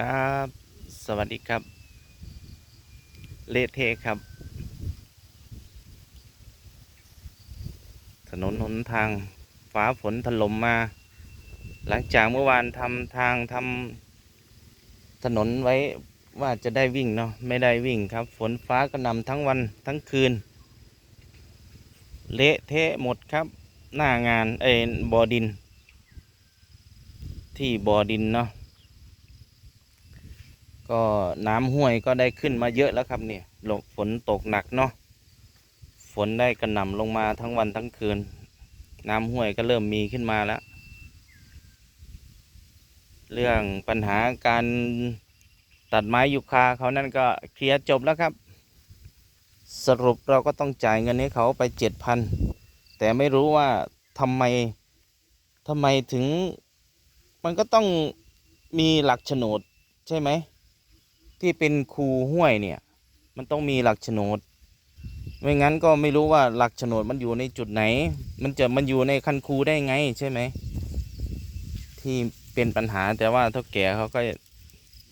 ครับ สวัสดีครับ เลเทครับ ถนนหนทางฟ้าฝนถล่มมา หลังจากเมื่อวานทำทางทำถนนไว้ว่าจะได้วิ่งเนาะไม่ได้วิ่งครับ ฝนฟ้ากระหน่ำทั้งวันทั้งคืน เละเทะหมดครับ หน้างานเอ้ยบอดิน ที่บอดินเนาะ ก็น้ำห้วยก็ได้ขึ้นมาเยอะแล้วครับเนี่ยลงฝนตกหนักเนาะฝนได้กระหน่ำลงมาทั้งวันทั้งคืน น้ำห้วยก็เริ่มมีขึ้นมาแล้ว เรื่องปัญหาการตัดไม้ยูคาเขานั่นก็เคลียร์จบแล้วครับ สรุปเราก็ต้องจ่ายเงินให้เขาไปเจ็ดพันแต่ไม่รู้ว่าทำไมทำไมถึง มันก็ต้องมีหลักโฉนดใช่ไหม ที่เป็นคูห้วยเนี่ย มันต้องมีหลักโฉนด ไม่งั้นก็ไม่รู้ว่าหลักโฉนดมันอยู่ในจุดไหน มันจะมันอยู่ในคันคูได้ไงใช่ไหม ที่เป็นปัญหาแต่ว่าเท่าแก่เขาก็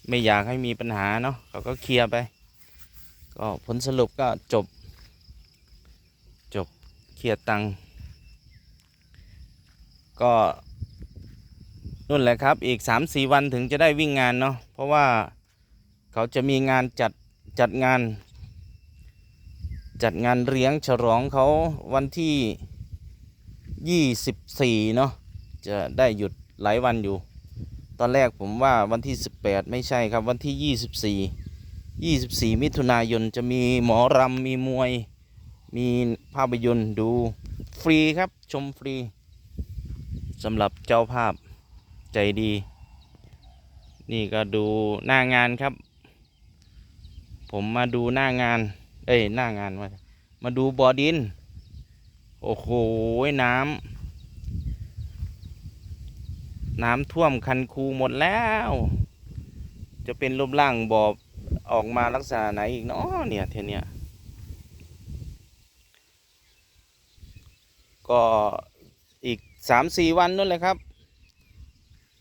ไม่อยากให้มีปัญหาเนาะเขาก็เคลียร์ไป ก็ผลสรุปก็จบ จบเคลียร์ตังก็นู่นแหละครับ อีกสามสี่วันถึงจะได้วิ่งงานเนาะเพราะว่า เขาจะมีงานจัดจัดงาน จัดงานเลี้ยงฉลองเขาวันที่ยี่สิบสี่เนาะจะได้หยุดหลายวันอยู่ ตอนแรกผมว่าวันที่สิบแปดไม่ใช่ครับวันที่ยี่สิบสี่ยี่สิบสี่มิถุนายนจะมีหมอรำมีมวย มีภาพยนตร์ดูฟรีครับชมฟรีสำหรับเจ้าภาพใจดี นี่ก็ดูหน้างานครับ ผมมาดูหน้างาน เอ้ยหน้างานมามาดูบ่อดิน โอ้โหน้ำน้ำท่วมคันคูหมดแล้ว จะเป็นรูปร่างบ่อออกมาลักษณะไหนอีกเนาะเนี่ยเทเนี้ยก็อีกสามสี่วันนั่นแหละครับ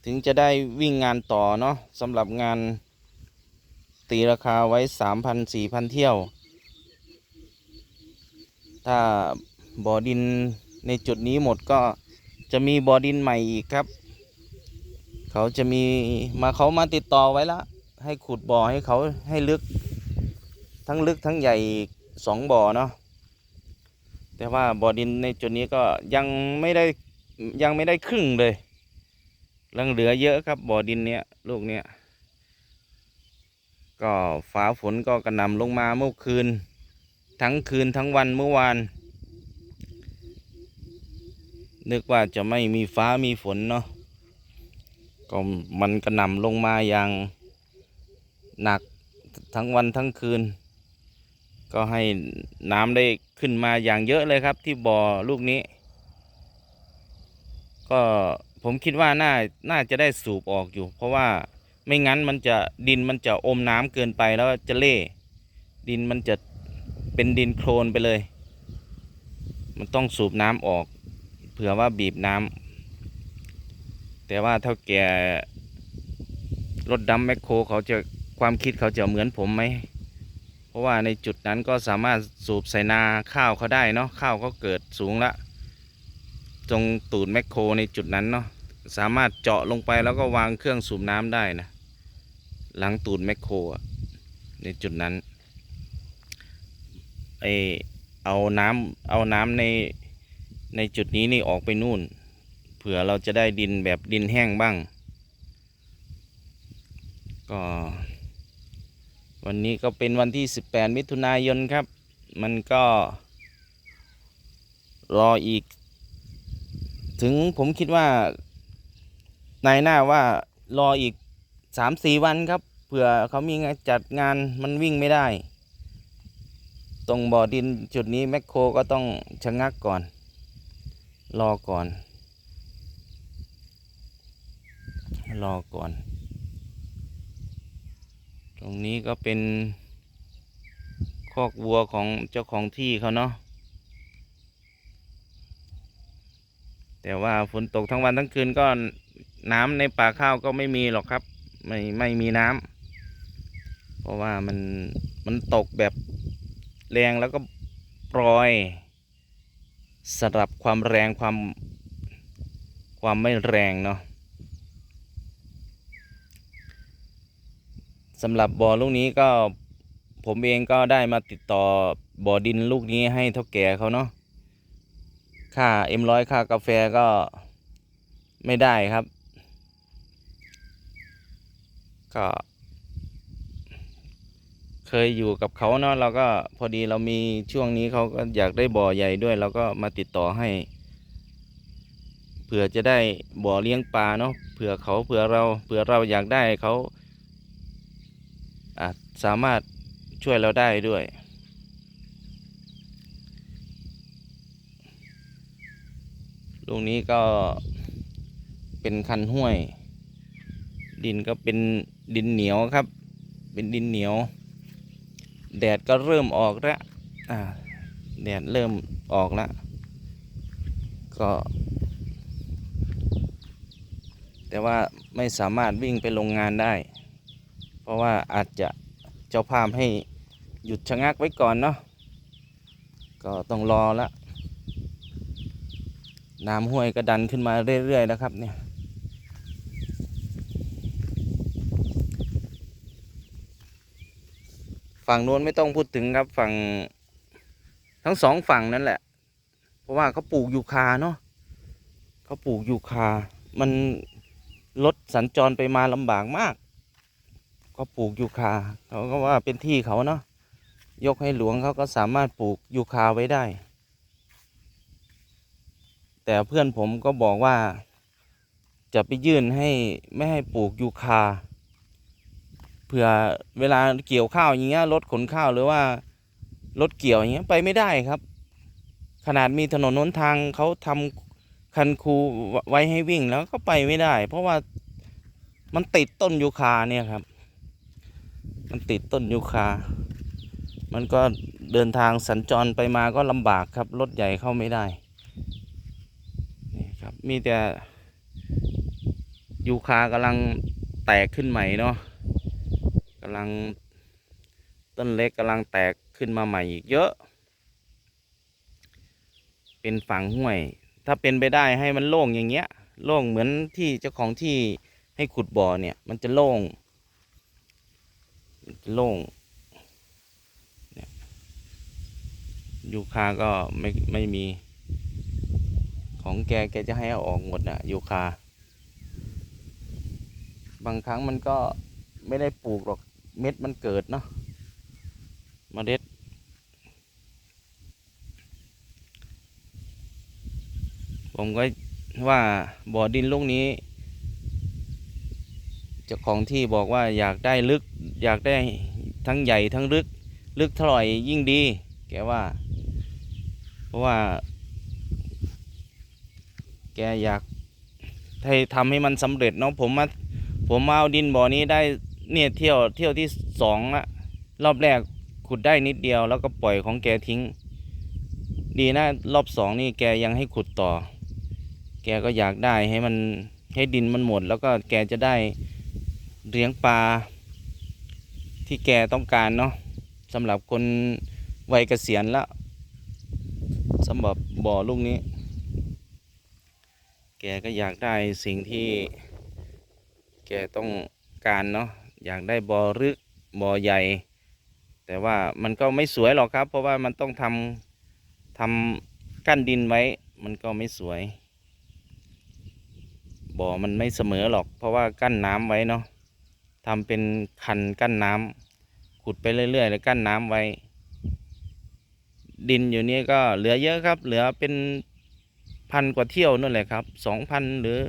ถึงจะได้วิ่งงานต่อเนาะสำหรับงาน ตีราคาไว้สามพันสี่พันเที่ยว ถ้าบ่อดินในจุดนี้หมดก็จะมีบ่อดินใหม่อีกครับ เขาจะมีมาเขามาติดต่อไว้ละให้ขุดบ่อให้เขาให้ลึก ทั้งลึกทั้งใหญ่สองบ่อเนาะแต่ว่าบ่อดินในจุดนี้ก็ยังไม่ได้ยังไม่ได้ครึ่งเลยยังเหลือเยอะครับบ่อดินเนี้ยลูกเนี้ย ก็ฟ้าฝนก็กระหน่ำลงมาเมื่อคืน ทั้งคืนทั้งวันเมื่อวาน นึกว่าจะไม่มีฟ้ามีฝนเนาะก็มันกระหน่ำลงมาอย่างหนักทั้งวันทั้งคืน ก็ให้น้ำได้ขึ้นมาอย่างเยอะเลยครับที่บ่อลูกนี้ ก็ผมคิดว่าน่าน่าจะได้สูบออกอยู่ เพราะว่า ไม่งั้นมันจะดินมันจะอมน้ำเกินไปแล้วจะเละดินมันจะเป็นดินโคลนไปเลย มันต้องสูบน้ำออก เผื่อว่าบีบน้ำแต่ว่าเท่าแก่รถดำแมคโครเขาจะความคิดเขาจะเหมือนผมไหม เพราะว่าในจุดนั้นก็สามารถสูบใส่นาข้าวเขาได้เนาะข้าวเขาเกิดสูงละตรงตูดแมคโครในจุดนั้นเนาะสามารถเจาะลงไปแล้วก็วางเครื่องสูบน้ำได้นะ หลังตูดแมคโครอะในจุดนั้นไอเอาน้ำเอาน้ำในในจุดนี้นี่ออกไปนู่น เผื่อเราจะได้ดินแบบดินแห้งบ้าง ก็ วันนี้ก็เป็นวันที่ 18 มิถุนายนครับ มันก็รออีก ถึงผมคิดว่านายหน้าว่ารออีก สามสี่วันครับเผื่อเขามีงานจัดงานมันวิ่งไม่ได้ ตรงบ่อดินจุดนี้แมคโครก็ต้องชะงักก่อน รอก่อน รอก่อน ตรงนี้ก็เป็นคอกวัวของเจ้าของที่เขาเนาะแต่ว่าฝนตกทั้งวันทั้งคืนก็น้ำในป่าข้าวก็ไม่มีหรอกครับ ไม่ไม่มีน้ำเพราะว่ามันมันตกแบบแรงแล้วก็ปล่อยสลับความแรงความความไม่แรงเนาะสำหรับบ่อลูกนี้ก็ผมเองก็ได้มาติดต่อบ่อดินลูกนี้ให้เท่าแก่เขาเนาะค่าเอ็มร้อยค่ากาแฟก็ไม่ได้ครับ ก็ เคยอยู่กับเขาเนาะเราก็พอดีเรามีช่วงนี้เขาก็อยากได้บ่อใหญ่ด้วยเราก็มาติดต่อให้เผื่อจะได้บ่อเลี้ยงปลาเนาะเผื่อเขาเผื่อเราเผื่อเราอยากได้เขาอาจสามารถช่วยเราได้ด้วย ลูกนี้ก็เป็นคันห้วย ดินก็เป็น ดินเหนียวครับ เป็นดินเหนียว แดดก็เริ่มออกแล้วแดดเริ่มออกแล้วก็ แต่ว่าไม่สามารถวิ่งไปโรงงานได้ เพราะว่าอาจจะเจ้าภาพให้หยุดชะงักไว้ก่อนเนาะก็ต้องรอละน้ำห้วยก็ดันขึ้นมาเรื่อยๆนะครับเนี่ย ฝั่งโน้นไม่ต้องพูดถึงครับ ฝั่งทั้งสองฝั่งนั่นแหละ เพราะว่าเขาปลูกยูคาเนาะเขาปลูกยูคา มันรถสัญจรไปมาลำบากมากเขาปลูกยูคาเขาก็ว่าเป็นที่เขาเนาะยกให้หลวงเขาก็สามารถปลูกยูคาไว้ได้ แต่เพื่อนผมก็บอกว่า จะไปยื่นให้ไม่ให้ปลูกยูคา เผื่อเวลาเกี่ยวข้าวอย่างเงี้ยรถขนข้าวหรือว่ารถเกี่ยวอย่างเงี้ยไปไม่ได้ครับ ขนาดมีถนนหนทางเขาทำคันคูไว้ให้วิ่งแล้วก็ไปไม่ได้ เพราะว่ามันติดต้นยูคาเนี่ยครับ มันติดต้นยูคา มันก็เดินทางสัญจรไปมาก็ลำบากครับ รถใหญ่เข้าไม่ได้ นี่ครับ มีแต่ยูคากำลังแตกขึ้นใหม่เนาะำลังต้นเล็กกำลังแตกขึ้นมาใหม่อีกเยอะ เป็นฝังห้วย ถ้าเป็นไปได้ให้มันโล่งอย่างเงี้ย โล่งเหมือนที่เจ้าของที่ให้ขุดบ่อเนี่ย มันจะโล่งโล่งยูคาก็ไม่ไม่มี ของแกแกจะให้เอาออกหมดอะยูคา บางครั้งมันก็ไม่ได้ปลูกหรอก เม็ดมันเกิดเนาะเมล็ด ผมก็ว่าบ่อดินลูกนี้จ้าของที่บอกว่าอยากได้ลึก อยากได้ทั้งใหญ่ทั้งลึก ลึกเท่าไหร่ยิ่งดี แกว่า เพราะว่า แกอยากให้ทำให้มันสำเร็จเนาะผมมาผมมาเอาดินบ่อนี้ได้ เนี่ยเที่ยวเที่ยวที่สองละรอบแรกขุดได้นิดเดียว แล้วก็ปล่อยของแกทิ้ง ดีนะรอบสองนี่แกยังให้ขุดต่อ แกก็อยากได้ให้มันให้ดินมันหมด แล้วก็แกจะได้เลี้ยงปลาที่แกต้องการเนาะสำหรับคนวัยเกษียณแล้วสำหรับบ่อลูกนี้ แกก็อยากได้สิ่งที่แกต้องการเนาะ อยากได้บ่อรึกบ่อใหญ่ แต่ว่ามันก็ไม่สวยหรอกครับ เพราะว่ามันต้องทำทำกั้นดินไว้ มันก็ไม่สวย บ่อมันไม่เสมอหรอก เพราะว่ากั้นน้ำไว้เนาะทำเป็นคันกั้นน้ำขุดไปเรื่อยๆ แล้วกั้นน้ำไว้ ดินอยู่นี่ก็เหลือเยอะครับ เหลือเป็นพันกว่าเที่ยวนู่นแหละครับสองพันหรือ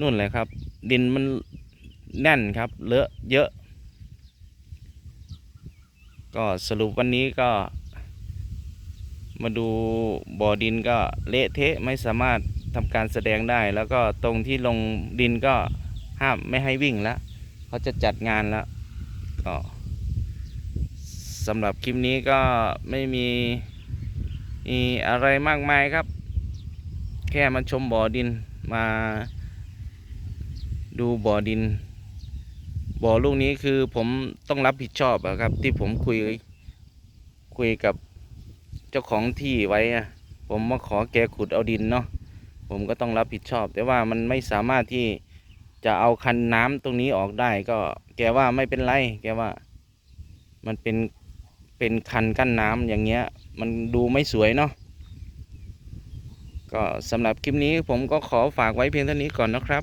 นู่นแหละครับ ดินมัน แน่นครับ เลอะเยอะ ก็สรุปวันนี้ก็ มาดูบ่อดินก็เละเทะไม่สามารถทำการแสดงได้ แล้วก็ตรงที่ลงดินก็ห้ามไม่ให้วิ่งแล้วเขาจะจัดงานแล้วก็สำหรับคลิปนี้ก็ไม่มีมีอะไรมากมายครับ แค่มาชมบ่อดินมาดูบ่อดิน บ่อลูกนี้คือผมต้องรับผิดชอบอะครับ ที่ผมคุยคุยกับเจ้าของที่ไว้อะผมมาขอแกขุดเอาดินเนาะผมก็ต้องรับผิดชอบ แต่ว่ามันไม่สามารถที่จะเอาคันน้ำตรงนี้ออกได้ ก็แกว่าไม่เป็นไร แกว่า มันเป็นเป็นคันกั้นน้ำอย่างเงี้ย มันดูไม่สวยเนาะก็สำหรับคลิปนี้ผมก็ขอฝากไว้เพียงเท่านี้ก่อนนะครับ